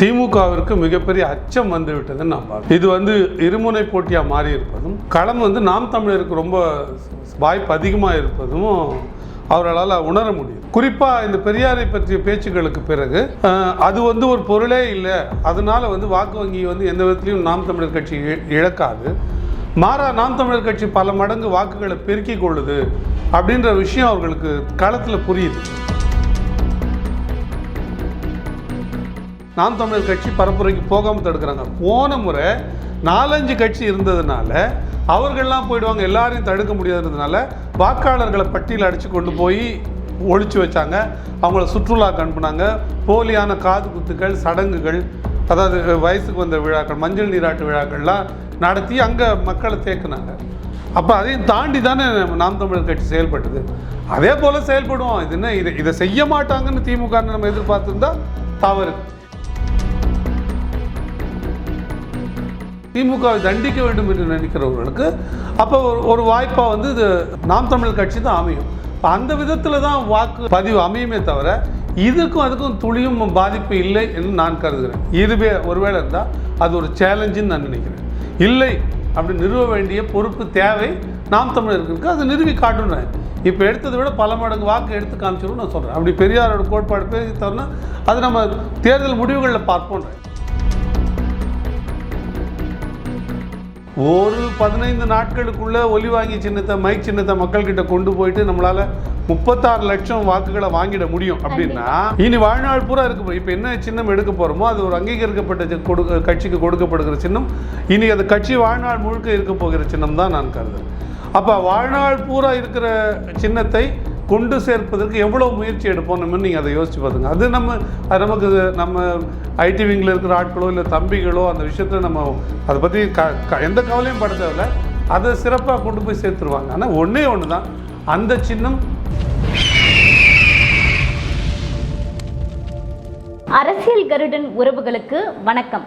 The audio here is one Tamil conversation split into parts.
திமுகவிற்கு மிகப்பெரிய அச்சம் வந்து விட்டதுன்னு நான் இது வந்து இருமுனை போட்டியாக மாறி இருப்பதும் களம் வந்து நாம் தமிழருக்கு ரொம்ப வாய்ப்பு அதிகமாக இருப்பதும் அவர்களால் உணர முடியும். குறிப்பாக இந்த பெரியாரை பற்றிய பேச்சுக்களுக்கு பிறகு அது வந்து ஒரு பொருளே இல்லை. அதனால வந்து வாக்கு வங்கி வந்து எந்த விதத்திலையும் நாம் தமிழர் கட்சி இழக்காது. மாறா நாம் தமிழர் கட்சி பல மடங்கு வாக்குகளை பெருக்கிக் கொள்ளுது அப்படின்ற விஷயம் அவர்களுக்கு களத்தில் புரியுது. நாம் தமிழர் கட்சி பரப்புரைக்கு போகாமல் தடுக்கிறாங்க. போன முறை நாலஞ்சு கட்சி இருந்ததுனால அவர்கள்லாம் போயிடுவாங்க எல்லாரையும் தடுக்க முடியாததுனால வாக்காளர்களை பட்டியல் அடித்து கொண்டு போய் ஒழிச்சு வச்சாங்க. அவங்கள சுற்றுலா அனுப்புனாங்க. போலியான காது குத்துக்கள் சடங்குகள் அதாவது வயசுக்கு வந்த விழாக்கள் மஞ்சள் நீராட்டு விழாக்கள்லாம் நடத்தி அங்கே மக்களை தேக்குனாங்க. அப்போ அதையும் தாண்டி தானே நாம் தமிழர் கட்சி செயல்பட்டது. அதே போல் செயல்படுவோம். இது என்ன இதை இதை செய்ய மாட்டாங்கன்னு திமுக நம்ம எதிர்பார்த்துருந்தா தவறு. திமுகவை தண்டிக்க வேண்டும் என்று நினைக்கிறவர்களுக்கு அப்போ ஒரு ஒரு வாய்ப்பாக வந்து இது நாம் தமிழ் கட்சி தான் அமையும். அந்த விதத்தில் தான் வாக்கு பதிவு அமையுமே தவிர இதுக்கும் அதுக்கும் துளியும் பாதிப்பு இல்லை என்று நான் கருதுகிறேன். இதுவே ஒருவேளை இருந்தால் அது ஒரு சேலஞ்சுன்னு நான் நினைக்கிறேன். இல்லை அப்படி நிறுவ வேண்டிய பொறுப்பு தேவை நாம் தமிழர்களுக்கு அதை நிறுவி காட்டுறேன் இப்போ எடுத்ததை விட பல மடங்கு வாக்கு எடுத்து காமிச்சிடும் நான் சொல்கிறேன் அப்படி பெரியாரோட கோட்பாடு பேசி தரணும் அது நம்ம தேர்தல் முடிவுகளில் பார்ப்போன்றேன் ஒரு பதினைந்து நாட்களுக்குள்ள ஒலி வாங்கி சின்னத்தை மைக் சின்னத்தை மக்கள்கிட்ட கொண்டு போயிட்டு நம்மளால முப்பத்தாறு லட்சம் வாக்குகளை வாங்கிட முடியும் அப்படின்னா இனி வாழ்நாள் பூரா இருக்க இப்போ என்ன சின்னம் எடுக்க போறோமோ அது ஒரு அங்கீகரிக்கப்பட்ட கொடுக்க கட்சிக்கு கொடுக்கப்படுகிற சின்னம். இனி அந்த கட்சி வாழ்நாள் முழுக்க இருக்க போகிற சின்னம் தான் நான் கருதுறேன். அப்போ வாழ்நாள் பூரா இருக்கிற சின்னத்தை கொண்டு சேர்ப்பதற்கு எவ்வளோ முயற்சி எடுப்போம் நீங்கள் அதை யோசிச்சு பார்த்துங்க அது நம்ம அது நமக்கு நம்ம ஐடி விங்கில் இருக்கிற ஆட்களோ இல்லை தம்பிகளோ அந்த விஷயத்தில் நம்ம அதை பற்றி க க- எந்த கவலையும் பட தேவையில்ல. அதை சிறப்பாக கொண்டு போய் சேர்த்துருவாங்க. ஆனால் ஒன்றே ஒன்று தான் அந்த சின்னம் அரசியல் கருடன் உறவுகளுக்கு வணக்கம்.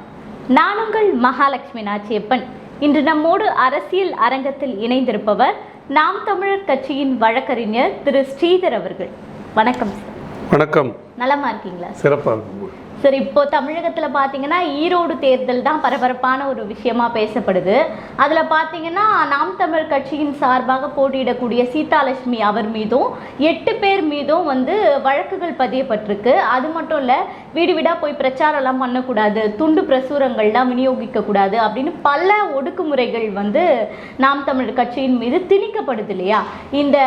நான் உங்கள் மகாலட்சுமி நாச்சியப்பன். இன்று நம்மோடு அரசியல் அரங்கத்தில் இணைந்திருப்பவர் நாம் தமிழர் கட்சியின் வழக்கறிஞர் திரு ஸ்ரீதர் அவர்கள். வணக்கம் சார் வணக்கம். நலமா இருக்கீங்களா சிறப்பாக சார் இப்போ தமிழகத்துல பாத்தீங்கன்னா ஈரோடு தேர்தல் தான் பரபரப்பான ஒரு விஷயமா பேசப்படுது. அதுல பாத்தீங்கன்னா நாம் தமிழ் கட்சியின் சார்பாக போட்டியிடக்கூடிய சீதாலட்சுமி அவர் மீதும் எட்டு பேர் மீதும் வந்து வழக்குகள் பதியப்பட்டிருக்கு. அது மட்டும் இல்ல வீடு வீடாக போய் பிரச்சாரம்லாம் பண்ணக்கூடாது துண்டு பிரசுரங்கள்லாம் விநியோகிக்கக்கூடாது அப்படின்னு பல ஒடுக்குமுறைகள் வந்து நாம் தமிழர் கட்சியின் மீது திணிக்கப்படுது இல்லையா? இந்த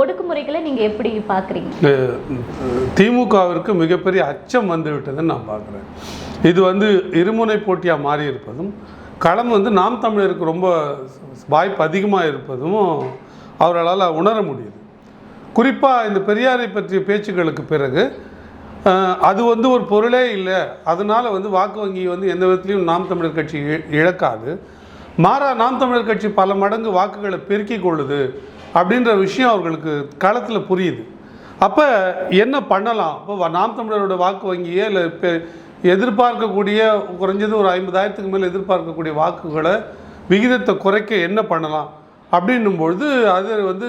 ஒடுக்குமுறைகளை நீங்கள் எப்படி பார்க்குறீங்க? திமுகவிற்கு மிகப்பெரிய அச்சம் வந்துவிட்டதுன்னு நான் பார்க்குறேன். இது வந்து இருமுனை போட்டியாக மாறி இருப்பதும் களம் வந்து நாம் தமிழருக்கு ரொம்ப வாய்ப்பு அதிகமாக இருப்பதும் அவர்களால் உணர முடியுது. குறிப்பாக இந்த பெரியாரை பற்றிய பேச்சுக்களுக்கு பிறகு அது வந்து ஒரு பொருளே இல்லை. அதனால் வந்து வாக்கு வங்கி வந்து எந்த விதத்திலையும் நாம் தமிழர் கட்சி இழக்காது. மாறா நாம் தமிழர் கட்சி பல மடங்கு வாக்குகளை பெருக்கிக் கொள்ளுது அப்படின்ற விஷயம் அவர்களுக்கு களத்தில் புரியுது. அப்போ என்ன பண்ணலாம்? இப்போ நாம் தமிழரோட வாக்கு வங்கியை இல்லை இப்போ எதிர்பார்க்கக்கூடிய குறைஞ்சது ஒரு ஐம்பதாயிரத்துக்கு மேலே எதிர்பார்க்கக்கூடிய வாக்குகளை விகிதத்தை குறைக்க என்ன பண்ணலாம்? அப்படின்னும் பொழுது அது வந்து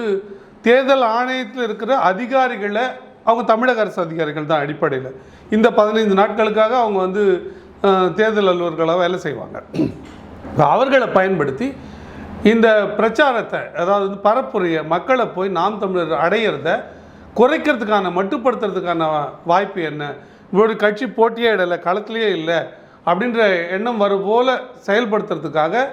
தேர்தல் ஆணையத்தில் இருக்கிற அதிகாரிகளை அவங்க தமிழக அரசு அதிகாரிகள் தான் அடிப்படையில். இந்த பதினைந்து நாட்களுக்காக அவங்க வந்து தேர்தல் அலுவலர்களாக வேலை செய்வாங்க. அவர்களை பயன்படுத்தி இந்த பிரச்சாரத்தை அதாவது வந்து பரப்புரைய மக்களை போய் நாம் தமிழர் அடையிறத குறைக்கிறதுக்கான மட்டுப்படுத்துறதுக்கான வாய்ப்பு என்ன? இவரோட கட்சி போட்டியே இடலை களத்திலேயே இல்லை அப்படின்ற எண்ணம் வரும் போல் செயல்படுத்துறதுக்காக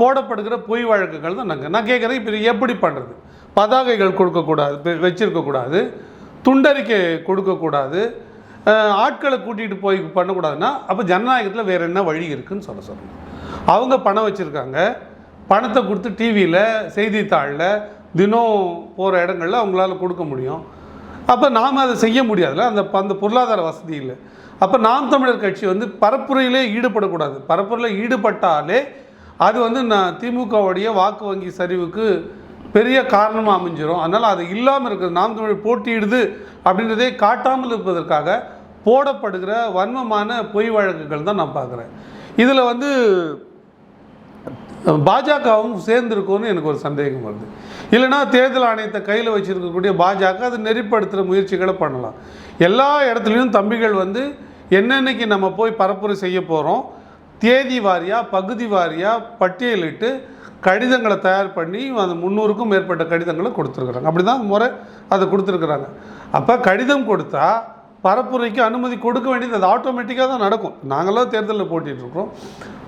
போடப்படுகிற பொய் வழக்குகள் தான் நாங்கள் நான் கேட்குறேன் இப்போ எப்படி பண்ணுறது பதாகைகள் கொடுக்கக்கூடாது வச்சுருக்கக்கூடாது வச்சிருக்கக்கூடாது. துண்டறிக்கை கொடுக்கக்கூடாது. ஆட்களை கூட்டிகிட்டு போய் பண்ணக்கூடாதுன்னா அப்போ ஜனநாயகத்தில் வேறு என்ன வழி இருக்குன்னு சொல்ல சொல்லணும். அவங்க பணம் வச்சுருக்காங்க. பணத்தை கொடுத்து டிவியில் செய்தித்தாளில் தினம் போகிற இடங்களில் அவங்களால கொடுக்க முடியும். அப்போ நாம் அதை செய்ய முடியாதுல்ல? அந்த அந்த பொருளாதார வசதி இல்லை. அப்போ நாம் தமிழர் கட்சி வந்து பரப்புரையிலே ஈடுபடக்கூடாது. பரப்புரையில் ஈடுபட்டாலே அது வந்து நான் திமுகவுடைய வாக்கு வங்கி சரிவுக்கு பெரிய காரணமாக அமைஞ்சிரும். அதனால் அது இல்லாமல் இருக்கிறது. நாம் தமிழ் போட்டியிடுது அப்படின்றதே காட்டாமல் இருப்பதற்காக போடப்படுகிற வன்மமான பொய் வழக்குகள் தான் நான் பார்க்குறேன். இதில் வந்து பாஜகவும் சேர்ந்துருக்கும்னு எனக்கு ஒரு சந்தேகம் வருது. இல்லைன்னா தேர்தல் ஆணையத்தை கையில் வச்சுருக்கக்கூடிய பாஜக அதை நெறிப்படுத்துகிற முயற்சிகளை பண்ணலாம். எல்லா இடத்துலையும் தம்பிகள் வந்து என்னென்னைக்கு நம்ம போய் பரப்புரை செய்ய போகிறோம் தேதி வாரியாக பகுதி வாரியாக பட்டியலிட்டு கடிதங்களை தயார் பண்ணி அந்த முந்நூறுக்கும் மேற்பட்ட கடிதங்களை கொடுத்துருக்குறாங்க. அப்படி தான் முறை அதை கொடுத்துருக்குறாங்க. அப்போ கடிதம் கொடுத்தா பரப்புரைக்கு அனுமதி கொடுக்க வேண்டியது அது ஆட்டோமேட்டிக்காக தான் நடக்கும். நாங்களாம் தேர்தலில் போட்டிகிட்ருக்குறோம் இருக்கோம்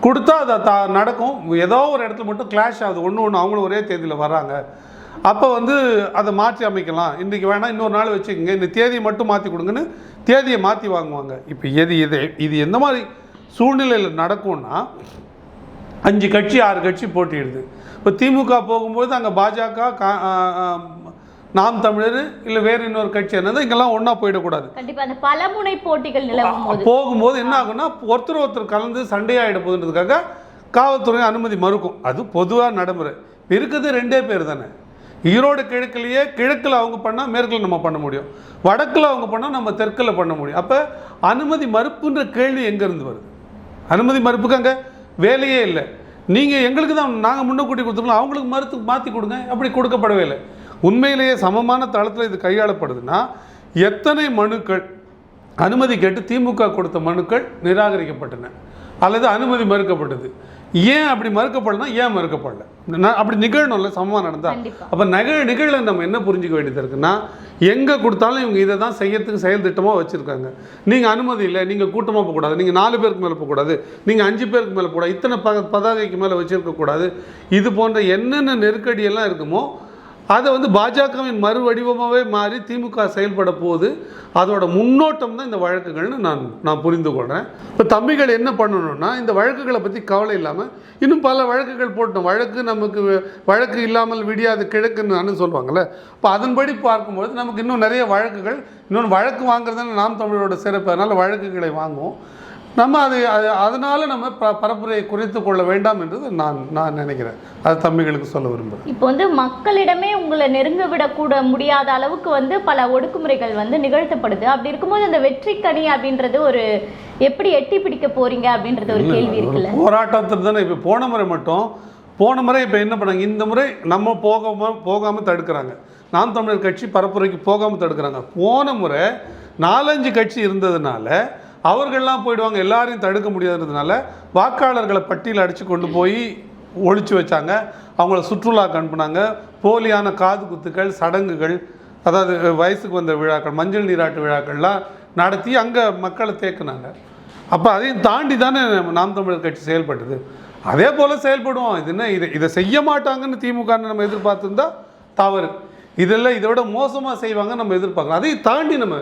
கொடுத்தா அதை த நடக்கும். ஏதோ ஒரு இடத்துல மட்டும் கிளாஷ் ஆகுது. ஒன்று ஒன்று அவங்களும் ஒரே தேதியில் வராங்க அப்போ வந்து அதை மாற்றி அமைக்கலாம். இன்றைக்கி வேணால் இன்னொரு நாள் வச்சுக்கோங்க இந்த தேதியை மட்டும் மாற்றி கொடுங்கன்னு தேதியை மாற்றி வாங்குவாங்க. இப்போ எது இது? இது எந்த மாதிரி சூழ்நிலையில் நடக்கும்னா அஞ்சு கட்சி ஆறு கட்சி போட்டியிடுது. இப்போ திமுக போகும்போது அங்கே பாஜக கா நாம் தமிழர் இல்லை வேறு இன்னொரு கட்சி என்னது இங்கெல்லாம் ஒன்றா போயிடக்கூடாது. கண்டிப்பா அந்த பலமுனை போட்டிகள் நிலவும் போகும்போது என்ன ஆகும்னா ஒருத்தர் ஒருத்தர் கலந்து சண்டையாயிட போகுதுன்றதுக்காக காவல்துறை அனுமதி மறுக்கும். அது பொதுவாக நடைமுறை. இருக்குது ரெண்டே பேர் தானே. ஈரோடு கிழக்குலேயே கிழக்கில் அவங்க பண்ணால் மேற்கில் நம்ம பண்ண முடியும். வடக்கில் அவங்க பண்ணால் நம்ம தெற்கில் பண்ண முடியும். அப்போ அனுமதி மறுப்புன்ற கேள்வி எங்கேருந்து வருது? அனுமதி மறுப்புக்கு அங்கே வேலையே இல்லை. நீங்கள் எங்களுக்கு தான் நாங்கள் முன்னக்கூட்டி கொடுத்துருக்கோம் அவங்களுக்கு மறுத்து மாற்றி கொடுங்க அப்படி கொடுக்கப்படவே இல்லை. உண்மையிலேயே சமமான தளத்தில் இது கையாளப்படுதுன்னா எத்தனை மனுக்கள் அனுமதி கேட்டு திமுக கொடுத்த மனுக்கள் நிராகரிக்கப்பட்டன. அல்லது அனுமதி மறுக்கப்பட்டது. ஏன் அப்படி மறுக்கப்படலனா ஏன் மறுக்கப்படல? அப்படி நிகழணும்ல சமமாக நடந்தா. அப்போ நகழ நிகழ நம்ம என்ன புரிஞ்சுக்க வேண்டியது இருக்குன்னா எங்கே கொடுத்தாலும் இவங்க இதை தான் செய்யறதுக்கு செயல் திட்டமாக வச்சுருக்காங்க. நீங்கள் அனுமதி இல்லை நீங்கள் கூட்டமாக போகக்கூடாது நீங்கள் நாலு பேருக்கு மேலே போகக்கூடாது நீங்கள் அஞ்சு பேருக்கு மேலே போகக்கூடாது இத்தனை ப பதாகைக்கு மேலே வச்சுருக்கக்கூடாது இது போன்ற என்னென்ன நெருக்கடியெல்லாம் இருக்குமோ அதை வந்து பாஜகவின் மறு வடிவமாகவே மாறி திமுக செயல்பட போகுது அதோட முன்னோட்டம் தான் இந்த வழக்குகள்னு நான் நான் புரிந்து கொள்கிறேன் இப்போ தம்பிகள் என்ன பண்ணணும்னா இந்த வழக்குகளை பற்றி கவலை இல்லாமல் இன்னும் பல வழக்குகள் போட்டோம். வழக்கு நமக்கு வழக்கு இல்லாமல் விடியாது கிழக்குன்னு சொல்லுவாங்கள்ல இப்போ அதன்படி பார்க்கும்பொழுது நமக்கு இன்னும் நிறைய வழக்குகள் இன்னொன்று வழக்கு வாங்குறதுன்னு நாம் தமிழரோட சிறப்பு. அதனால் வழக்குகளை வாங்குவோம். நம்ம அது அது- அதனால நம்ம ப பரப்புரையை குறைத்து கொள்ள வேண்டாம் என்றது நான் நான் நினைக்கிறேன். அது தம்பிகளுக்கு சொல்ல விரும்புகிறேன் இப்போ வந்து மக்களிடமே உங்களை நெருங்க விடக்கூட முடியாத அளவுக்கு வந்து பல ஒடுக்குமுறைகள் வந்து நிகழ்த்தப்படுது. அப்படி இருக்கும்போது அந்த வெற்றி கனி அப்படின்றது ஒரு எப்படி எட்டி பிடிக்க போறீங்க அப்படின்றது ஒரு கேள்வி இருக்குல்ல? போராட்டத்தில் தானே இப்போ போன முறை மட்டும் போன முறை இப்போ என்ன பண்ணாங்க? இந்த முறை நம்ம போகாம போகாமல் தடுக்கிறாங்க. நாம் தமிழர் கட்சி பரப்புரைக்கு போகாமல் தடுக்கிறாங்க. போன முறை நாலஞ்சு கட்சி இருந்ததுனால அவர்கள்லாம் போயிடுவாங்க எல்லாரையும் தடுக்க முடியாதுன்றதுனால வாக்காளர்களை பட்டியல் அடித்து கொண்டு போய் ஒழிச்சு வச்சாங்க. அவங்கள சுற்றுலாக்கு அனுப்புனாங்க. போலியான காது குத்துக்கள் சடங்குகள் அதாவது வயசுக்கு வந்த விழாக்கள் மஞ்சள் நீராட்டு விழாக்கள்லாம் நடத்தி அங்கே மக்களை தேக்குனாங்க. அப்போ அதையும் தாண்டி தானே நாம் தமிழர் கட்சி செயல்பட்டது. அதே போல் செயல்படுவோம். இது என்ன? இதை இதை செய்ய மாட்டாங்கன்னு திமுக நம்ம எதிர்பார்த்துருந்தா தவறு. இதெல்லாம் இதை விட மோசமாக செய்வாங்க நம்ம எதிர்பார்க்கலாம் அதையும் தாண்டி நம்ம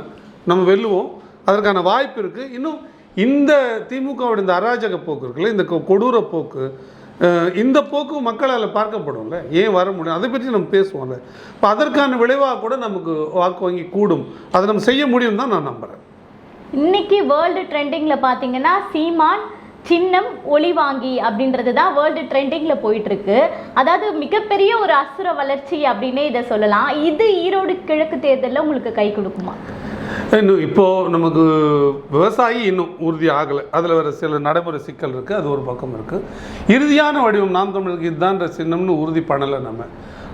நம்ம வெல்லுவோம். அதற்கான வாய்ப்பு இருக்குது இன்னும் இந்த திமுகவோட இந்த அராஜக போக்கு இருக்குல்ல இந்த கொடூர போக்கு இந்த போக்கு மக்களால் பார்க்கப்படும்ல? ஏன் வர முடியும் அதை பற்றி நம்ம பேசுவோம்ல. இப்போ அதற்கான விளைவாக கூட நமக்கு வாக்கு வங்கி கூடும். அதை நம்ம செய்ய முடியும் தான் நான் நம்புகிறேன் இன்னைக்கு வேர்ல்டு ட்ரெண்டிங்கில் பார்த்தீங்கன்னா சீமான் சின்னம் ஒளி வாங்கி அப்படின்றது தான் வேர்ல்டு ட்ரெண்டிங்ல போயிட்டு இருக்கு அதாவது மிகப்பெரிய ஒரு அசுர வளர்ச்சி அப்படின்னே இதை சொல்லலாம். இது ஈரோடு கிழக்கு தேர்தலில் உங்களுக்கு கை கொடுக்குமா? இன்னும் இப்போது நமக்கு விவசாயி இன்னும் உறுதி ஆகலை. அதில் வர சில நடைமுறை சிக்கல் இருக்குது அது ஒரு பக்கம் இருக்குது இறுதியான வடிவம் நாம் தமிழுக்கு இதுதான்ற சின்னம்னு உறுதி பண்ணலை நம்ம.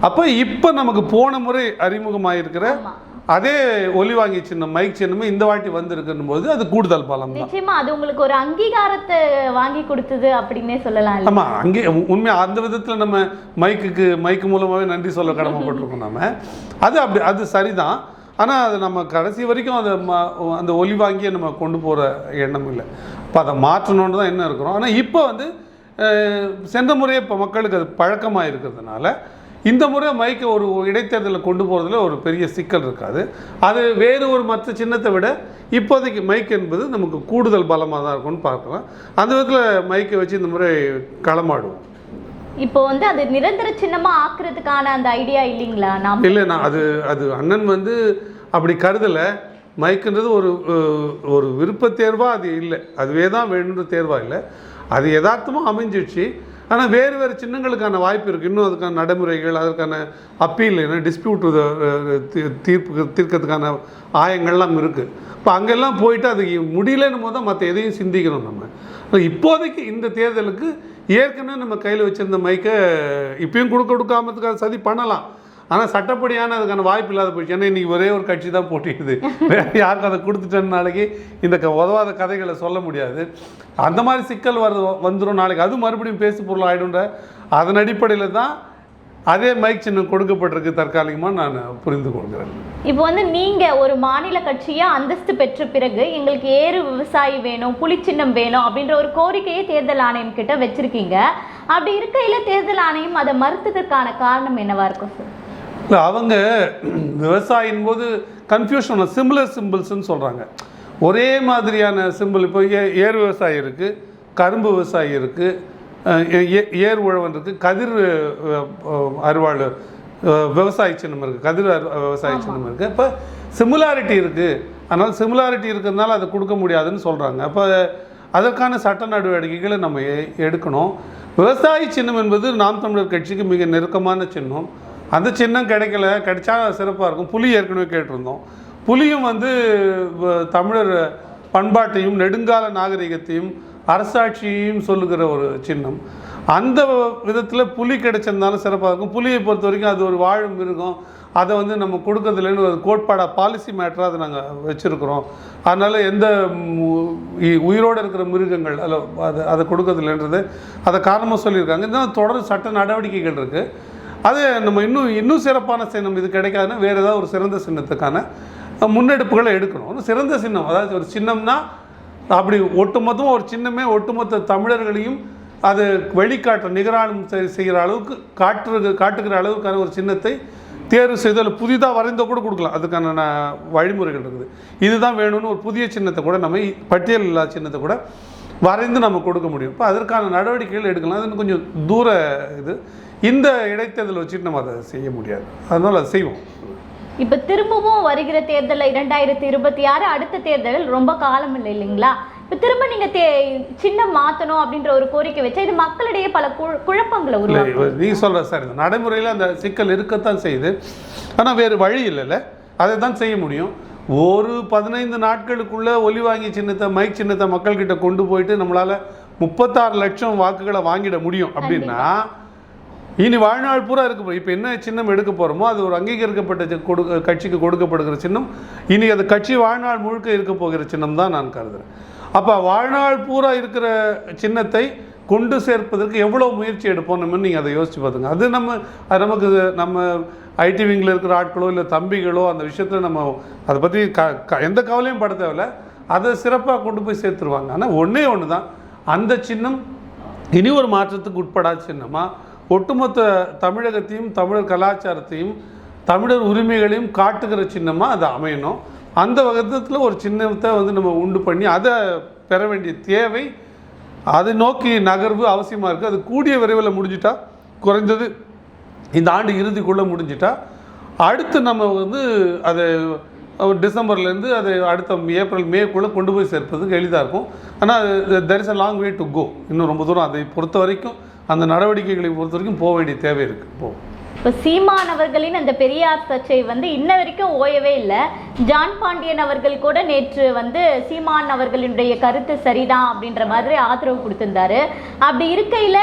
அப்போ இப்போ நமக்கு போன முறை அறிமுகமாயிருக்கிற ஆமா. அதே ஒலி வாங்கி சின்னம் மைக் சின்னமே இந்த வாட்டி வந்திருக்குன்னும் போது அது கூடுதல் பலம் நிச்சயமா அது உங்களுக்கு ஒரு அங்கீகாரத்தை வாங்கி கொடுத்தது அப்படின்னே சொல்லலாம்? ஆமாம் அங்கே உண்மையாக அந்த விதத்தில் நம்ம மைக்குக்கு மைக்கு மூலமாகவே நன்றி சொல்ல கடமைப்பட்டிருக்கோம் நம்ம அது அப்படி அது சரிதான். ஆனால் அது நம்ம கடைசி வரைக்கும் அதை ம- அந்த ஒலி வாங்கியே நம்ம கொண்டு போகிற எண்ணம் இல்லை. இப்போ அதை மாற்றணுன்னு தான் என்ன இருக்கிறோம். ஆனால் இப்போ வந்து சென்ற முறையே இப்போ மக்களுக்கு அது பழக்கமாக இருக்கிறதுனால இந்த முறை மைக்கை ஒரு இடைத்தேர்தலில் கொண்டு போகிறதுல ஒரு பெரிய சிக்கல் இருக்காது. அது வேறு ஒரு மற்ற சின்னத்தை விட இப்போதைக்கு மைக் என்பது நமக்கு கூடுதல் பலமாக தான் இருக்கும்னு பார்க்கலாம். அந்த விதத்தில் மைக்கை வச்சு இந்த முறை களமாடுவோம். இப்போ வந்து அது நிரந்தர சின்னமா ஆக்குறதுக்கான அந்த ஐடியா இல்லைங்களா? நாம் இல்லை நான் அது அது அண்ணன் வந்து அப்படி கருதலை. மைக்குன்றது ஒரு ஒரு விருப்ப தேர்வாக அது இல்லை. அதுவே தான் வேணுன்ற தேர்வாக இல்லை. அது யதார்த்தமாக அமைஞ்சிடுச்சு ஆனால் வேறு வேறு சின்னங்களுக்கான வாய்ப்பு இருக்குது இன்னும் அதுக்கான நடைமுறைகள் அதற்கான அப்பீல் என்ன டிஸ்பியூட் தீர்ப்பு தீர்க்கறதுக்கான ஆயங்கள்லாம் இருக்குது இப்போ அங்கெல்லாம் போயிட்டு அது முடியலன்னும் போது தான் மற்ற எதையும் சிந்திக்கணும் நம்ம. இப்போதைக்கு இந்த தேர்தலுக்கு ஏற்கனவே நம்ம கையில் வச்சுருந்த மைக்கை இப்பயும் கொடுக்க கொடுக்காமதுக்காக சதி பண்ணலாம். ஆனால் சட்டப்படியான அதுக்கான வாய்ப்பு இல்லாத போயிடுச்சு ஏன்னா இன்னைக்கு ஒரே ஒரு கட்சி தான் போட்டிடுது வேற யாருக்கும் அதை கொடுத்துட்டேன்னு நாளைக்கு இந்த க- உதவாத கதைகளை சொல்ல முடியாது. அந்த மாதிரி சிக்கல் வருது வந்துடும் நாளைக்கு. அது மறுபடியும் பேசு பொருள் ஆகிடும்ன்ற அதன் அடிப்படையில் தான் அதே மைக் சின்னம் கொடுக்கப்பட்டிருக்கு தற்காலிகமாக நான் புரிந்து கொள்கிறேன். இப்போ வந்து நீங்கள் ஒரு மாநில கட்சியாக அந்தஸ்து பெற்ற பிறகு எங்களுக்கு ஏறு விவசாயி வேணும் புலிச்சின்னம் வேணும் அப்படின்ற ஒரு கோரிக்கையை தேர்தல் ஆணையம் கிட்ட வச்சிருக்கீங்க. அப்படி இருக்கையில் தேர்தல் ஆணையம் அதை மறுத்ததற்கான காரணம் என்னவா இருக்கும் சார் இல்லை அவங்க விவசாயின் போது கன்ஃபியூஷன் சிமிலர் சிம்பிள்ஸ்னு சொல்கிறாங்க ஒரே மாதிரியான சிம்பிள் இப்போ ஏ ஏர் விவசாயி இருக்குது கரும்பு விவசாயி இருக்குது ஏர் உழவன் இருக்குது கதிர் அறுவாள் விவசாய சின்னம் இருக்குது கதிர் விவசாய சின்னம் இருக்குது இப்போ சிமிலாரிட்டி இருக்குது அதனால் சிமிலாரிட்டி இருக்கிறதுனால அதை கொடுக்க முடியாதுன்னு சொல்கிறாங்க அப்போ அதற்கான சட்ட நடவடிக்கைகளை நம்ம எடுக்கணும். விவசாய சின்னம் என்பது நாம் தமிழர் கட்சிக்கு மிக நெருக்கமான சின்னம். அந்த சின்னம் கிடைக்கல. கிடைச்சா சிறப்பாக இருக்கும். புலி ஏற்கனவே கேட்டிருந்தோம். புலியும் வந்து தமிழர் பண்பாட்டையும் நெடுங்கால நாகரிகத்தையும் அரசாட்சியையும் சொல்லுகிற ஒரு சின்னம். அந்த விதத்தில் புலி கிடைச்சிருந்தாலும் சிறப்பாக இருக்கும். புலியை பொறுத்த வரைக்கும் அது ஒரு வாழும் மிருகம். அதை வந்து நம்ம கொடுக்கறதுலன்னு ஒரு கோட்பாடாக பாலிசி மேட்டராக அதை நாங்கள் வச்சுருக்குறோம். அதனால் எந்த இ- உயிரோடு இருக்கிற மிருகங்கள் அதில் அதை அதை கொடுக்கறதில்லைன்றது. அதை காரணமாக சொல்லியிருக்காங்க. இன்னும் தொடர் சட்ட நடவடிக்கைகள் இருக்குது அது நம்ம இன்னும் இன்னும் சிறப்பான சின்னம் இது கிடைக்காதுன்னா வேறு ஏதாவது ஒரு சிறந்த சின்னத்துக்கான முன்னெடுப்புகளை எடுக்கணும். ஒரு சிறந்த சின்னம் அதாவது ஒரு சின்னம்னா அப்படி ஒட்டுமொத்தமாக ஒரு சின்னமே ஒட்டுமொத்த தமிழர்களையும் அது வெளிக்காட்ட நிகரானம் செய்- செய்கிற அளவுக்கு காட்டுறது காட்டுகிற அளவுக்கான ஒரு சின்னத்தை தேர்வு செய்து அதில் புதிதாக வரைந்த கூட கொடுக்கலாம். அதுக்கான வழிமுறைகள் இருக்குது. இதுதான் வேணும்னு ஒரு புதிய சின்னத்தை கூட நம்ம பட்டியல் இல்லாத சின்னத்தை கூட வரைந்து நம்ம கொடுக்க முடியும். இப்போ அதற்கான நடவடிக்கைகள் எடுக்கலாம். அது கொஞ்சம் தூர இது. இந்த இடைத்தேர்தல் வச்சுட்டு நம்ம அதை செய்ய முடியாது. அதனால் அதை செய்வோம். இப்போ திரும்பவும் வருகிற தேர்தலில் இரண்டாயிரத்தி இருபத்தி ஆறு அடுத்த தேர்தல் ரொம்ப காலம் இல்லை இல்லைங்களா? இப்போ திரும்ப நீங்க தே சின்னம் மாத்தணும் அப்படின்ற ஒரு கோரிக்கை வச்சா இது மக்களிடையே பல குழப்பங்களை உருவாக்கும். நீ சொல்கிற சார் இந்த நடைமுறையில் அந்த சிக்கல் இருக்கத்தான் செய்யுது. ஆனால் வேறு வழி இல்லைல்ல. அதை தான் செய்ய முடியும். ஒரு பதினைந்து நாட்களுக்குள்ள ஒலி வாங்கி சின்னத்தை மைக் சின்னத்தை மக்கள்கிட்ட கொண்டு போயிட்டு நம்மளால் முப்பத்தாறு லட்சம் வாக்குகளை வாங்கிட முடியும் அப்படின்னா இனி வாழ்நாள் பூரா இருக்க போகிறோம் இப்போ என்ன சின்னம் எடுக்க போகிறோமோ அது ஒரு அங்கீகரிக்கப்பட்ட கொடு கட்சிக்கு கொடுக்கப்படுகிற சின்னம். இனி அது கட்சி வாழ்நாள் முழுக்க இருக்க போகிற சின்னம் தான் நான் கருதுகிறேன் அப்போ வாழ்நாள் பூரா இருக்கிற சின்னத்தை கொண்டு சேர்ப்பதற்கு எவ்வளோ முயற்சி எடுப்போம்னு நீங்கள் அதை யோசிச்சு பார்த்துங்க அது நம்ம அது நமக்கு நம்ம ஐடி விங்கில் இருக்கிற ஆட்களோ இல்லை தம்பிகளோ அந்த விஷயத்தில் நம்ம அதை பற்றி க க எந்த கவலையும் பட தேவையில்ல. அதை சிறப்பாக கொண்டு போய் சேர்த்துருவாங்க. ஆனால் ஒன்றே ஒன்று தான் அந்த சின்னம் இனி ஒரு மாற்றத்துக்கு உட்படாத சின்னமாக ஒட்டுமொத்த தமிழகத்தையும் தமிழர் கலாச்சாரத்தையும் தமிழர் உரிமைகளையும் காட்டுகிற சின்னமாக அது அமையணும். அந்த வகத்தில் ஒரு சின்னத்தை வந்து நம்ம உண்டு பண்ணி அதை பெற வேண்டிய தேவை அதை நோக்கி நகர்வு அவசியமாக இருக்குது அது கூடிய விரைவில் முடிஞ்சிட்டா குறைந்தது இந்த ஆண்டு இறுதிக்குள்ளே முடிஞ்சிட்டா அடுத்து நம்ம வந்து அதை டிசம்பர்லேருந்து அதை அடுத்த ஏப்ரல் மேக்குள்ளே கொண்டு போய் சேர்ப்பதுக்கு எளிதாக இருக்கும். ஆனால் there is a long way to go இன்னும் ரொம்ப தூரம். அதை பொறுத்த வரைக்கும் அந்த நடவடிக்கைகளை பொறுத்த வரைக்கும் போக வேண்டிய தேவை இருக்குது போ. இப்போ சீமான் அவர்களின் அந்த பெரியார் சர்ச்சை வந்து இன்ன வரைக்கும் ஓயவே இல்லை. ஜான் பாண்டியன் அவர்கள் கூட நேற்று வந்து சீமான் அவர்களினுடைய கருத்து சரிதான் அப்படின்ற மாதிரி ஆதரவு கொடுத்திருந்தாரு. அப்படி இருக்கையில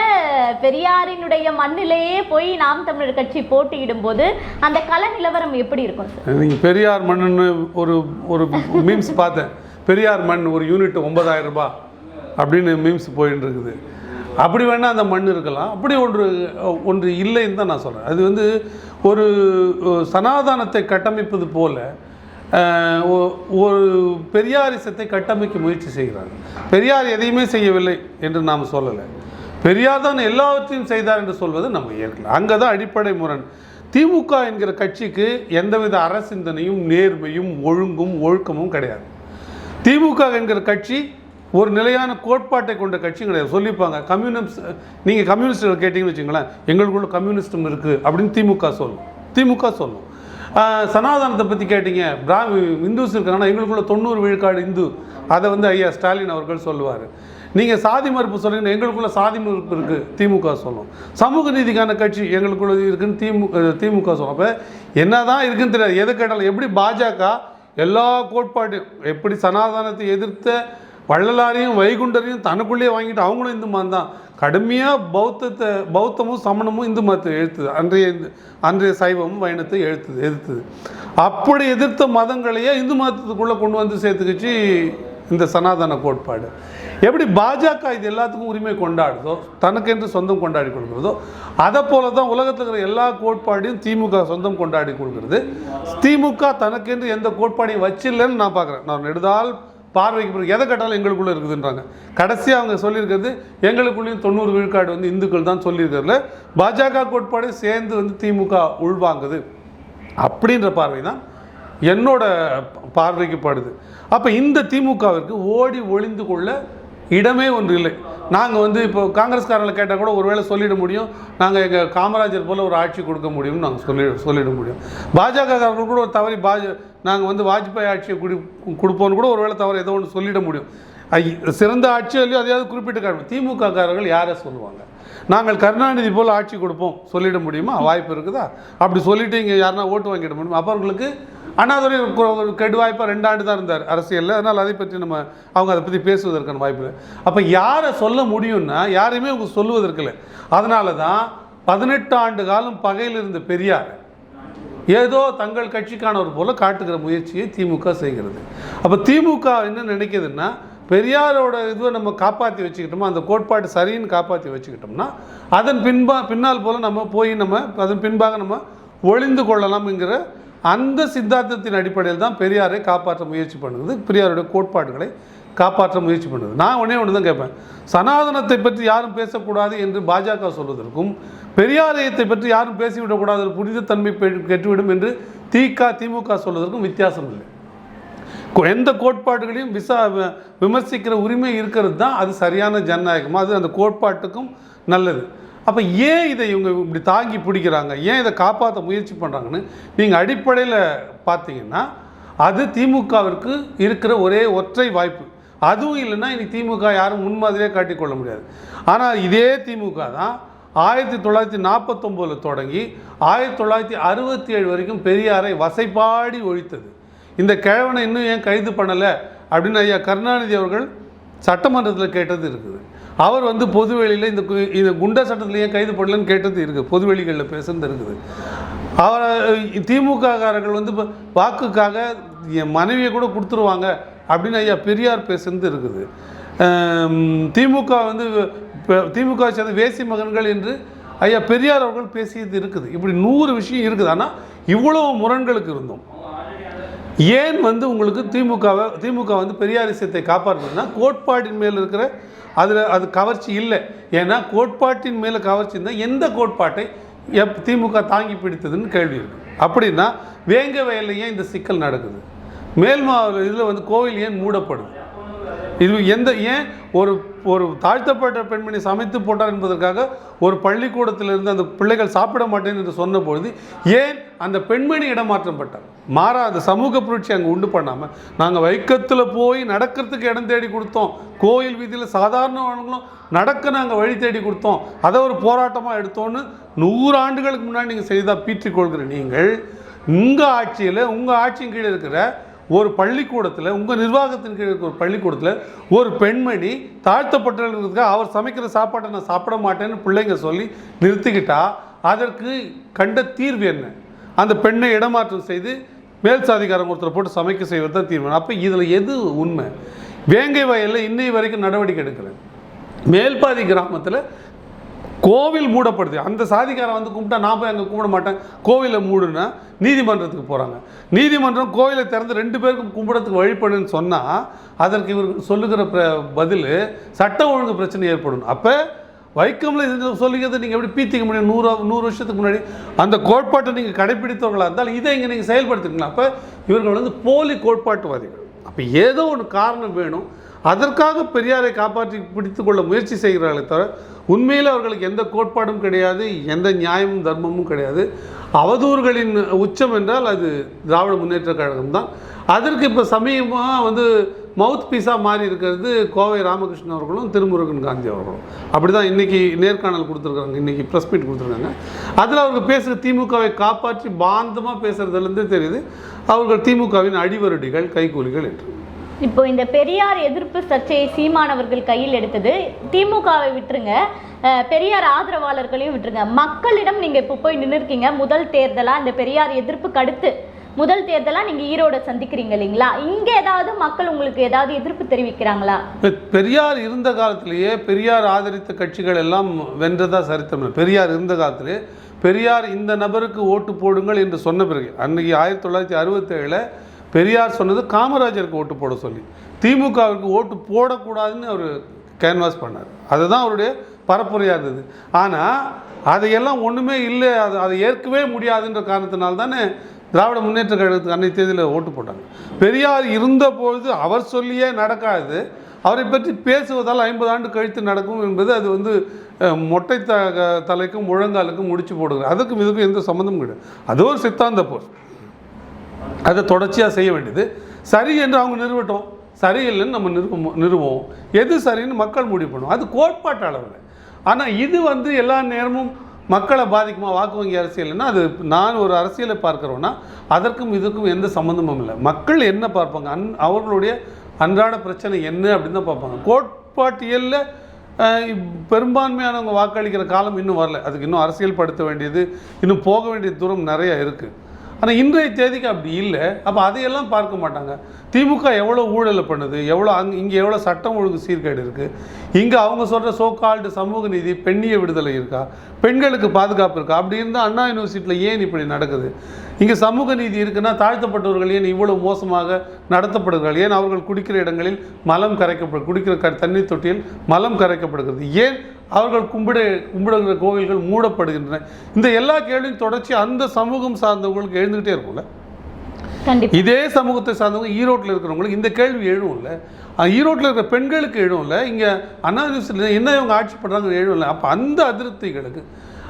பெரியாரினுடைய மண்ணிலேயே போய் நாம் தமிழர் கட்சி போட்டியிடும் போது அந்த கள நிலவரம் எப்படி இருக்கும் சார் நீங்கள் பெரியார் மண்ணுன்னு ஒரு ஒரு மீம்ஸ் பார்த்தேன். பெரியார் மண் ஒரு யூனிட் ஒன்பதாயிரம் ரூபாய் அப்படின்னு மீம்ஸ் போயின்னு இருக்குது. அப்படி வேணால் அந்த மண் இருக்கலாம். அப்படி ஒன்று ஒன்று இல்லைன்னு தான் நான் சொல்கிறேன் அது வந்து ஒரு சனாதானத்தை கட்டமைப்பது போல ஒரு பெரியாரிசத்தை கட்டமைக்க முயற்சி செய்கிறாங்க பெரியார் எதையுமே செய்யவில்லை என்று நாம் சொல்லலை. பெரியார் தான் எல்லாவற்றையும் செய்தார் என்று சொல்வது நம்ம ஏற்கலாம் அங்கே தான் அடிப்படை முரண். திமுக என்கிற கட்சிக்கு எந்தவித அரசிந்தனையும் நேர்மையும் ஒழுங்கும் ஒழுக்கமும் கிடையாது. திமுக என்கிற கட்சி ஒரு நிலையான கோட்பாட்டை கொண்ட கட்சி கிடையாது சொல்லிப்பாங்க. கம்யூனிஸ்ட் நீங்கள் கம்யூனிஸ்ட் கேட்டிங்கன்னு வச்சுங்களேன் எங்களுக்குள்ள கம்யூனிஸ்டும் இருக்குது அப்படின்னு திமுக சொல்லும். திமுக சொல்லும். சனாதனத்தை பற்றி கேட்டீங்க. பிரா இந்துஸ் இருக்காங்கன்னா எங்களுக்குள்ள தொண்ணூறு விழுக்காடு இந்து. அதை வந்து ஐயா ஸ்டாலின் அவர்கள் சொல்லுவார். நீங்கள் சாதி மறுப்பு சொல்றீங்கன்னா எங்களுக்குள்ள சாதி மறுப்பு இருக்குது திமுக சொல்லும். சமூக நீதிக்கான கட்சி எங்களுக்குள்ள இருக்குன்னு திமு திமுக சொல்லும். அப்போ என்ன தான் இருக்குன்னு தெரியாது. எது கேட்டாலும் எப்படி பாஜக எல்லா கோட்பாட்டையும் எப்படி சனாதனத்தை எதிர்த்த வள்ளலாரையும் வைகுண்டரையும் தனக்குள்ளேயே வாங்கிட்டு அவங்களும் இந்து மதம் தான். கடுமையாக பௌத்தத்தை பௌத்தமும் சமணமும் இந்து மதத்தை எழுத்துது. அன்றைய அன்றைய சைவமும் வைணத்தை எழுத்துது எதிர்த்தது. அப்படி எதிர்த்த மதங்களையே இந்து மதத்துக்குள்ளே கொண்டு வந்து சேர்த்துக்கிச்சு இந்த சனாதன கோட்பாடு. எப்படி பாஜக இது எல்லாத்துக்கும் உரிமை கொண்டாடுதோ தனக்கென்று சொந்தம் கொண்டாடி கொள்கிறதோ அதை போல தான் உலகத்தில் இருக்கிற எல்லா கோட்பாடையும் திமுக சொந்தம் கொண்டாடி கொள்கிறது. திமுக தனக்கென்று எந்த கோட்பாடையும் வச்சில்லைன்னு நான் பார்க்குறேன். நான் நெடுதால் பார்வைக்கு பிறகு எதை கேட்டாலும் எங்களுக்குள்ளே இருக்குதுன்றாங்க. கடைசியாக அவங்க சொல்லியிருக்கிறது எங்களுக்குள்ளேயும் தொண்ணூறு விழுக்காடு வந்து இந்துக்கள் தான் சொல்லியிருக்கிறதுல பாஜக கோட்பாடு சேர்ந்து வந்து திமுக உள்வாங்குது. அப்படின்ற பார்வை தான் என்னோட பார்வைக்கு படுது. அப்போ இந்த திமுகவிற்கு ஓடி ஒளிந்து கொள்ள இடமே ஒன்று இல்லை. நாங்கள் வந்து இப்போ காங்கிரஸ்காரங்களை கேட்டால் கூட ஒருவேளை சொல்லிட முடியும். நாங்கள் எங்கள் காமராஜர் போல் ஒரு ஆட்சி கொடுக்க முடியும்னு நாங்கள் சொல்லி சொல்லிட முடியும். பாஜகக்காரர்கள் கூட ஒரு தவறி பாஜ நாங்கள் வந்து வாஜ்பாய் ஆட்சியை குடி கொடுப்போம்னு கூட ஒருவேளை தவறு ஏதோ ஒன்று சொல்லிட முடியும். சிறந்த ஆட்சியிலையும் இல்லையோ அதையாவது குறிப்பிட்டு காணும் திமுக காரர்கள் யாரை சொல்லுவாங்க? நாங்கள் கருணாநிதி போல் ஆட்சி கொடுப்போம். சொல்லிட முடியுமா? வாய்ப்பு இருக்குதா? அப்படி சொல்லிவிட்டு இங்கே யாருன்னா ஓட்டு வாங்கிட முடியுமா? அப்போ அவர்களுக்கு அண்ணாதுரை ஒரு ஒரு கெடு வாய்ப்பாக ரெண்டு ஆண்டு தான் இருந்தார் அரசியலில். அதனால் அதை பற்றி நம்ம அவங்க அதை பற்றி பேசுவதற்கான வாய்ப்பு இல்லை. அப்போ யாரை சொல்ல முடியும்னா யாரையுமே அவங்க சொல்லுவதற்கு இல்லை. அதனால தான் பதினெட்டு ஆண்டு காலம் பகையில் இருந்த பெரியார் ஏதோ தங்கள் கட்சிக்கானவர் போல காட்டுகிற முயற்சியை திமுக செய்கிறது. அப்போ திமுக என்ன நினைக்கிதுன்னா பெரியாரோட இதுவை நம்ம காப்பாற்றி வச்சுக்கிட்டோமா அந்த கோட்பாடு சரின்னு காப்பாற்றி வச்சுக்கிட்டோம்னா அதன் பின்பா பின்னால் போல் நம்ம போய் நம்ம அதன் பின்பாக நம்ம ஒளிந்து கொள்ளலாம்ங்கிற அந்த சித்தாந்தத்தின் அடிப்படையில் தான் பெரியாரை காப்பாற்ற முயற்சி பண்ணுது. பெரியாருடைய கோட்பாடுகளை காப்பாற்ற முயற்சி பண்ணுது. நான் ஒன்றே ஒன்று தான் கேட்பேன். சனாதனத்தை பற்றி யாரும் பேசக்கூடாது என்று பாஜக சொல்வதற்கும் பெரியாரையத்தை பற்றி யாரும் பேசிவிடக்கூடாது புனித தன்மை கெட்டுவிடும் என்று திக திமுக சொல்வதற்கும் வித்தியாசம் இல்லை. எந்த கோட்பாடுகளையும் விசா விமர்சிக்கிற உரிமை இருக்கிறது தான் அது சரியான ஜனநாயகம்? அது அந்த கோட்பாட்டுக்கும் நல்லது. அப்போ ஏன் இதை இவங்க இப்படி தாங்கி பிடிக்கிறாங்க? ஏன் இதை காப்பாற்ற முயற்சி பண்ணுறாங்கன்னு நீங்கள் அடிப்படையில் பார்த்தீங்கன்னா அது திமுகவிற்கு இருக்கிற ஒரே ஒற்றை வாய்ப்பு. அதுவும் இல்லைன்னா இன்னைக்கு திமுக யாரும் முன்மாதிரியே காட்டிக்கொள்ள முடியாது. ஆனால் இதே திமுக தான் ஆயிரத்தி தொள்ளாயிரத்தி நாற்பத்தொம்போதில் தொடங்கி ஆயிரத்தி தொள்ளாயிரத்தி அறுபத்தி ஏழு வரைக்கும் பெரியாரை வசைப்பாடி ஒழித்தது. இந்த கிழவனை இன்னும் ஏன் கைது பண்ணலை? அப்படின்னு ஐயா கருணாநிதி அவர்கள் சட்டமன்றத்தில் கேட்டது இருக்குது. அவர் வந்து பொதுவெளியில் இந்த கு- இந்த குண்டா சட்டத்தில் ஏன் கைது பண்ணலன்னு கேட்டது இருக்குது பொதுவெளிகளில் பேசுறது இருக்குது. அவர் திமுககாரர்கள் வந்து வாக்குக்காக என் மனைவியை கூட கொடுத்துருவாங்க அப்படின்னு ஐயா பெரியார் பேசுறது இருக்குது. திமுக வந்து திமுக சேர்ந்த வேசி மகன்கள் என்று ஐயா பெரியார் அவர்கள் பேசியது இருக்குது. இப்படி நூறு விஷயம் இருக்குது. ஆனால் இவ்வளோ முரண்களுக்கு இருந்தோம். ஏன் வந்து உங்களுக்கு திமுகவை திமுக வந்து பெரியாரிசத்தை காப்பாற்றுதுன்னா கோட்பாட்டின் மேல் இருக்கிற அதில் அது கவர்ச்சி இல்லை. ஏன்னா கோட்பாட்டின் மேலே கவர்ச்சி இருந்தால் எந்த கோட்பாட்டை எப் திமுக தாங்கி பிடித்ததுன்னு கேள்வி இருக்குது அப்படின்னா வேங்க வயலில் ஏன் இந்த சிக்கல் நடக்குது? மேல்மா இதில் வந்து கோவில் ஏன் மூடப்படுது? இது எந்த ஏன் ஒரு ஒரு தாழ்த்தப்பட்ட பெண்மணி சமைத்து போட்டார் என்பதற்காக ஒரு பள்ளிக்கூடத்தில் இருந்து அந்த பிள்ளைகள் சாப்பிட மாட்டேன் என்று சொன்னபொழுது ஏன் அந்த பெண்மணி இடமாற்றப்பட்டார் மாறா அந்த சமூக புரட்சி அங்கே உண்டு பண்ணாமல் நாங்கள் வைக்கத்தில் போய் நடக்கிறதுக்கு இடம் தேடி கொடுத்தோம். கோயில் வீதியில் சாதாரணவங்களும் நடக்க நாங்கள் வழி தேடி கொடுத்தோம். அதை ஒரு போராட்டமாக எடுத்தோன்னு நூறு ஆண்டுகளுக்கு முன்னாடி நீங்கள் செய்தால் பீற்றிக்கொள்கிற நீங்கள் உங்கள் ஆட்சியில் உங்கள் ஆட்சியின் கீழே இருக்கிற ஒரு பள்ளிக்கூடத்தில் உங்கள் நிர்வாகத்தின் கீழ் இருக்கிற ஒரு பள்ளிக்கூடத்தில் ஒரு பெண்மணி தாழ்த்தப்பட்டவர்களுக்காக அவர் சமைக்கிற சாப்பாட்டை நான் சாப்பிட மாட்டேன்னு பிள்ளைங்க சொல்லி நிறுத்திக்கிட்டா அதற்கு கண்ட தீர்வு என்ன? அந்த பெண்ணை இடமாற்றம் செய்து மேல் சாதிக்காரங்க ஒருத்தரை போட்டு சமைக்க செய்வது தான் தீர்வு அப்போ இதில் எது உண்மை? வேங்கை வயலில் இன்னை வரைக்கும் நடவடிக்கை எடுக்கலை மேல்பாதி கிராமத்தில் கோவில் மூடப்படுது. அந்த சாதிக்காரன் வந்து கும்பிட்டா நான் போய் அங்கே கும்பிட மாட்டேன். கோவிலை மூடுனா நீதிமன்றத்துக்கு போகிறாங்க நீதிமன்றம் கோவிலை திறந்து ரெண்டு பேருக்கும் கும்பிடத்துக்கு வழிபடுன்னு சொன்னால் அதற்கு இவர் சொல்லுகிற பிர பதில் சட்ட ஒழுங்கு பிரச்சனை ஏற்படும். அப்போ வைக்கம்ல இது சொல்லிக்கிறது நீங்கள் எப்படி பீத்திக்க முடியும்? நூறு நூறு வருஷத்துக்கு முன்னாடி அந்த கோட்பாட்டை நீங்கள் கடைப்பிடித்தவர்களாக இருந்தால் இதை இங்கே நீங்கள் செயல்படுத்திக்கலாம் அப்போ இவர்கள் வந்து போலி கோட்பாட்டுவாதிகள். அப்போ ஏதோ ஒன்று காரணம் வேணும். அதற்காக பெரியாரை காப்பாற்றி பிடித்து கொள்ள முயற்சி செய்கிறார்களே தவிர உண்மையில் அவர்களுக்கு எந்த கோட்பாடும் கிடையாது எந்த நியாயமும் தர்மமும் கிடையாது. அவதூறுகளின் உச்சம் என்றால் அது திராவிட முன்னேற்ற கழகம் தான். அதற்கு இப்போ சமீபமாக வந்து மவுத் பீஸாக மாறி இருக்கிறது கோவை ராமகிருஷ்ணன் அவர்களும் திருமுருகன் காந்தி அவர்களும். அப்படி தான் இன்றைக்கி நேர்காணல் கொடுத்துருக்காங்க இன்றைக்கி ப்ரெஸ் மீட் கொடுத்துருக்காங்க. அதில் அவங்க பேசுகிற திமுகவை காப்பாற்றி பாந்தமாக பேசுகிறதுலேருந்தே தெரியுது. அவர்கள் திமுகவின் அடிவருடிகள் கைக்கூலிகள் என்று. இப்போ இந்த பெரியார் எதிர்ப்பு சர்ச்சையை சீமானவர்கள் கையில் எடுத்தது. திமுகவை விட்டுருங்க. பெரியார் ஆதரவாளர்களையும் விட்டுருங்க. மக்களிடம் நீங்கள் இப்போ போய் நின்றுருக்கீங்க முதல் தேர்தலாக இந்த பெரியார் எதிர்ப்பு கடுத்து. முதல் தேர்தலாக நீங்கள் ஈரோட சந்திக்கிறீங்க இல்லைங்களா? இங்கே ஏதாவது மக்கள் உங்களுக்கு ஏதாவது எதிர்ப்பு தெரிவிக்கிறாங்களா? பெரியார் இருந்த காலத்திலேயே பெரியார் ஆதரித்த கட்சிகள் எல்லாம் வென்றதா சரித்திரம். பெரியார் இருந்த காலத்திலே பெரியார் இந்த நபருக்கு ஓட்டு போடுங்கள் என்று சொன்ன பிறகு அன்னைக்கு ஆயிரத்தி தொள்ளாயிரத்தி அறுபத்தேழில் பெரியார் சொன்னது காமராஜருக்கு ஓட்டு போட சொல்லி. திமுகவுக்கு ஓட்டு போடக்கூடாதுன்னு அவர் கேன்வாஸ் பண்ணார். அதுதான் அவருடைய பரப்புரையாக இருந்தது. ஆனால் அதையெல்லாம் ஒன்றுமே இல்லை. அது அதை ஏற்கவே முடியாதுன்ற காரணத்தினால தானே திராவிட முன்னேற்ற கழகத்துக்கு அன்னை தேதியில் ஓட்டு போட்டாங்க. பெரியார் இருந்தபொழுது அவர் சொல்லியே நடக்காது. அவரை பற்றி பேசுவதால் ஐம்பது ஆண்டு கழித்து நடக்கும் என்பது அது வந்து மொட்டை த க- தலைக்கும் முழங்காலுக்கும் முடிச்சு போடுகிறது அதுக்கும் இதுக்கும் எந்த சம்மந்தமும் கிடையாது. அது ஒரு சித்தாந்த போர் அதை தொடர்ச்சியாக செய்ய வேண்டியது. சரி என்று அவங்க நிறுவட்டும். சரியில்லைன்னு நம்ம நிறுவ நிறுவோம். எது சரின்னு மக்கள் முடிவு பண்ணுவோம் அது கோட்பாட்டு அளவில். ஆனால் இது வந்து எல்லா நேரமும் மக்களை பாதிக்குமா? வாக்கு வங்கி அரசியல்னா அது நான் ஒரு அரசியலை பார்க்குறோன்னா அதற்கும் இதுக்கும் எந்த சம்மந்தமும் இல்லை. மக்கள் என்ன பார்ப்பாங்க? அன் அவர்களுடைய அன்றாட பிரச்சனை என்ன அப்படின்னு தான் பார்ப்பாங்க. கோட்பாட்டியலில் பெரும்பான்மையானவங்க வாக்களிக்கிற காலம் இன்னும் வரல. அதுக்கு இன்னும் அரசியல் படுத்த வேண்டியது இன்னும் போக வேண்டிய தூரம் நிறைய இருக்குது ஆனால் இன்றைய தேதிக்கு அப்படி இல்லை. அப்போ அதையெல்லாம் பார்க்க மாட்டாங்க. திமுக எவ்வளோ ஊழலை பண்ணுது எவ்வளோ அங் இங்கே எவ்வளோ சட்டம் ஒழுங்கு சீர்கேடு இருக்குது இங்கே அவங்க சொல்கிற சோக்கால்டு சமூக நீதி பெண்ணிய விடுதலை இருக்கா? பெண்களுக்கு பாதுகாப்பு இருக்கா? அப்படி இருந்தால் அண்ணா யூனிவர்சிட்டியில் ஏன் இப்படி நடக்குது? இங்கே சமூக நீதி இருக்குன்னா தாழ்த்தப்பட்டவர்கள் ஏன் இவ்வளவு மோசமாக நடத்தப்படுகிறார்கள்? ஏன் அவர்கள் குடிக்கிற இடங்களில் மலம் கரைக்கப்படு குடிக்கிற க தண்ணீர் தொட்டியில் மலம் கரைக்கப்படுகிறது? ஏன் அவர்கள் கும்பிட கும்பிடுகிற கோவில்கள் மூடப்படுகின்றன. இந்த எல்லா கேள்வியும் தொடர்ச்சி அந்த சமூகம் சார்ந்தவங்களுக்கு எழுந்துக்கிட்டே இருக்கும்ல? இதே சமூகத்தை சார்ந்தவங்க ஈரோட்டில் இருக்கிறவங்களுக்கு இந்த கேள்வி எழுவும்ல? அஹ் ஈரோட்டில் இருக்கிற பெண்களுக்கு எழுவும்ல? இங்கே அண்ணா யூனிவர்சிட்டியில் என்ன இவங்க ஆட்சி பண்ணுறாங்க எழுவும்ல? அப்போ அந்த அதிருப்திகளுக்கு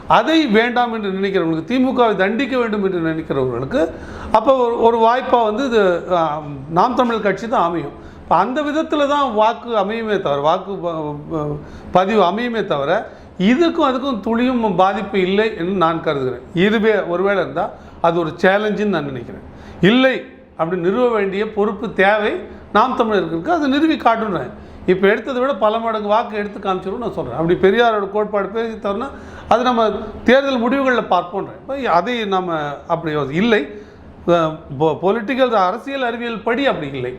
அதை வேண்டாம் என்று நினைக்கிறவங்களுக்கு திமுகவை தண்டிக்க வேண்டும் என்று நினைக்கிறவர்களுக்கு அப்போ ஒரு ஒரு வாய்ப்பாக வந்து இது நாம் தமிழர் கட்சி தான் அமையும். இப்போ அந்த விதத்தில் தான் வாக்கு அமையுமே தவிர வாக்கு பதிவு அமையுமே தவிர இதுக்கும் அதுக்கும் துளியும் பாதிப்பு இல்லை என்று நான் கருதுகிறேன். இதுவே ஒருவேளை இருந்தால் அது ஒரு சேலஞ்சுன்னு நான் நினைக்கிறேன். இல்லை அப்படி நிறுவ வேண்டிய பொறுப்பு தேவை நாம் தமிழர்களுக்கு அதை நிறுவி காட்டுறேன் இப்போ எடுத்ததை விட பல மடங்கு வாக்கு எடுத்து காமிச்சிடும் நான் சொல்கிறேன் அப்படி பெரியாரோட கோட்பாடு பேசி தரனா அது நம்ம தேர்தல் முடிவுகளில் பார்ப்போன்றேன் இப்போ அதை நம்ம அப்படி இல்லை பொலிட்டிக்கல் அரசியல் அறிவியல் படி அப்படி இல்லை.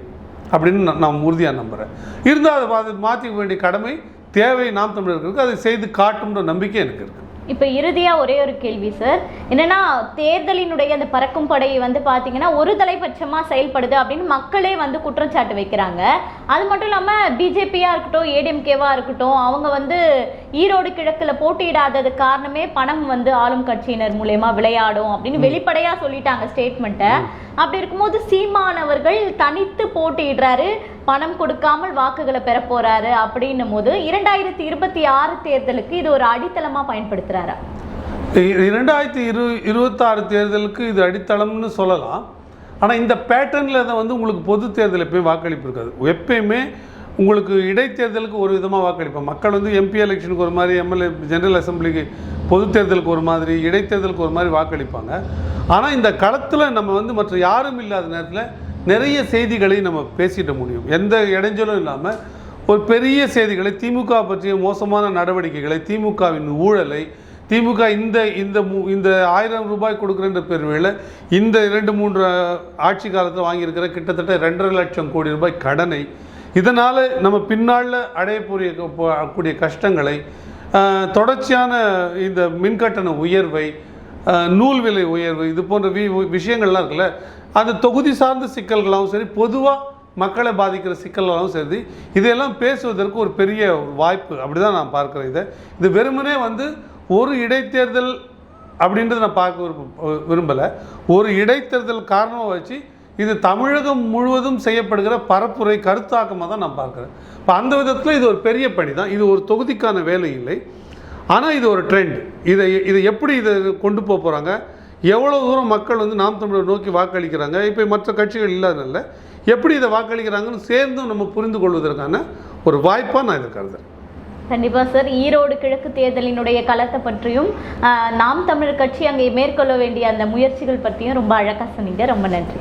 அப்படின்னு நான் உறுதியாக நம்புகிறேன் இருந்தால் அதை மாற்றிக்க வேண்டிய கடமை தேவை நாம் தமிழர்களுக்கு. அதை செய்து காட்டும்ன்ற நம்பிக்கை எனக்கு இருக்குது இப்போ இறுதியா ஒரே ஒரு கேள்வி சார் என்னன்னா தேர்தலினுடைய அந்த பறக்கும் படை வந்து பாத்தீங்கன்னா ஒரு தலைபட்சமா செயல்படுது அப்படின்னு மக்களே வந்து குற்றச்சாட்டு வைக்கிறாங்க. அது மட்டும் இல்லாம பிஜேபியா இருக்கட்டும் ஏடிஎம்கேவா இருக்கட்டும் அவங்க வந்து ஈரோடு கிழக்குல போட்டியிடாதது காரணமே பணம் வந்து ஆளும் கட்சியினர் மூலயமா விளையாடும் அப்படின்னு வெளிப்படையா சொல்லிட்டாங்க ஸ்டேட்மெண்ட்டை அப்படி இருக்கும்போது சீமானவர்கள் தனித்து போட்டியிடுறாரு பணம் கொடுக்காமல் வாக்குகளை பெற போறாரு அப்படின்னும் போது இரண்டாயிரத்தி இருபத்தி ஆறு தேர்தலுக்கு இது ஒரு அடித்தளமா பயன்படுத்துறாரா இ- இரண்டாயிரத்தி இரு இருபத்தாறு தேர்தலுக்கு இது அடித்தளம்னு சொல்லலாம். ஆனால் இந்த பேட்டர்னில் தான் வந்து உங்களுக்கு பொது தேர்தல் எப்பயும் வாக்களிப்பு இருக்காது. எப்பயுமே உங்களுக்கு இடைத்தேர்தலுக்கு ஒரு விதமாக வாக்களிப்போம் மக்கள் வந்து எம்பி எலெக்ஷனுக்கு ஒரு மாதிரி எம்எல்ஏ ஜெனரல் அசம்பிளிக்கு பொது தேர்தலுக்கு ஒரு மாதிரி இடைத்தேர்தலுக்கு ஒரு மாதிரி வாக்களிப்பாங்க. ஆனால் இந்த களத்தில் நம்ம வந்து மற்ற யாரும் இல்லாத நேரத்தில் நிறைய செய்திகளை நம்ம பேசிட முடியும். எந்த இடைஞ்சலும் இல்லாமல் ஒரு பெரிய செய்திகளை திமுக பற்றிய மோசமான நடவடிக்கைகளை திமுகவின் ஊழலை திமுக இந்த இந்த இந்த ஆயிரம் ரூபாய் கொடுக்குறன்ற பெருமையில் இந்த இரண்டு மூன்று ஆட்சி காலத்தில் வாங்கியிருக்கிற கிட்டத்தட்ட ரெண்டரை லட்சம் கோடி ரூபாய் கடனை இதனால் நம்ம பின்னால் அடையக்கூடிய கூடிய கஷ்டங்களை தொடர்ச்சியான இந்த மின்கட்டண உயர்வை நூல் விலை உயர்வு இது போன்ற வி விஷயங்கள்லாம் இருக்குல்ல அந்த தொகுதி சார்ந்த சிக்கல்களாகவும் சரி பொதுவாக மக்களை பாதிக்கிற சிக்கல்களாகவும் சரி இதையெல்லாம் பேசுவதற்கு ஒரு பெரிய ஒரு வாய்ப்பு. அப்படி தான் நான் பார்க்குறேன் இதை. இது வெறுமனே வந்து ஒரு இடைத்தேர்தல் அப்படின்றத நான் பார்க்க விரும்ப விரும்பலை. ஒரு இடைத்தேர்தல் காரணமாக வச்சு இது தமிழகம் முழுவதும் செய்யப்படுகிற பரப்புரை கருத்தாக்கமாக தான் நான் பார்க்குறேன். இப்போ அந்த விதத்தில் இது ஒரு பெரிய பணி தான். இது ஒரு தொகுதிக்கான வேலை இல்லை. ஆனால் இது ஒரு ட்ரெண்ட் இதை இதை எப்படி இதை கொண்டு போக போகிறாங்க எவ்வளோ தூரம் மக்கள் வந்து நாம் தமிழர் நோக்கி வாக்களிக்கிறாங்க? இப்போ மற்ற கட்சிகள் இல்லாதனால எப்படி இதை வாக்களிக்கிறாங்கன்னு சேர்ந்தும் நம்ம புரிந்து கொள்வதற்கான ஒரு வாய்ப்பாக நான் இதை கருதுறேன். கண்டிப்பாக சார். ஈரோடு கிழக்கு தேர்தலினுடைய களத்தை பற்றியும் நாம் தமிழர் கட்சி அங்கே மேற்கொள்ள வேண்டிய அந்த முயற்சிகள் பற்றியும் ரொம்ப அழகாக சொன்னீங்க. ரொம்ப நன்றி.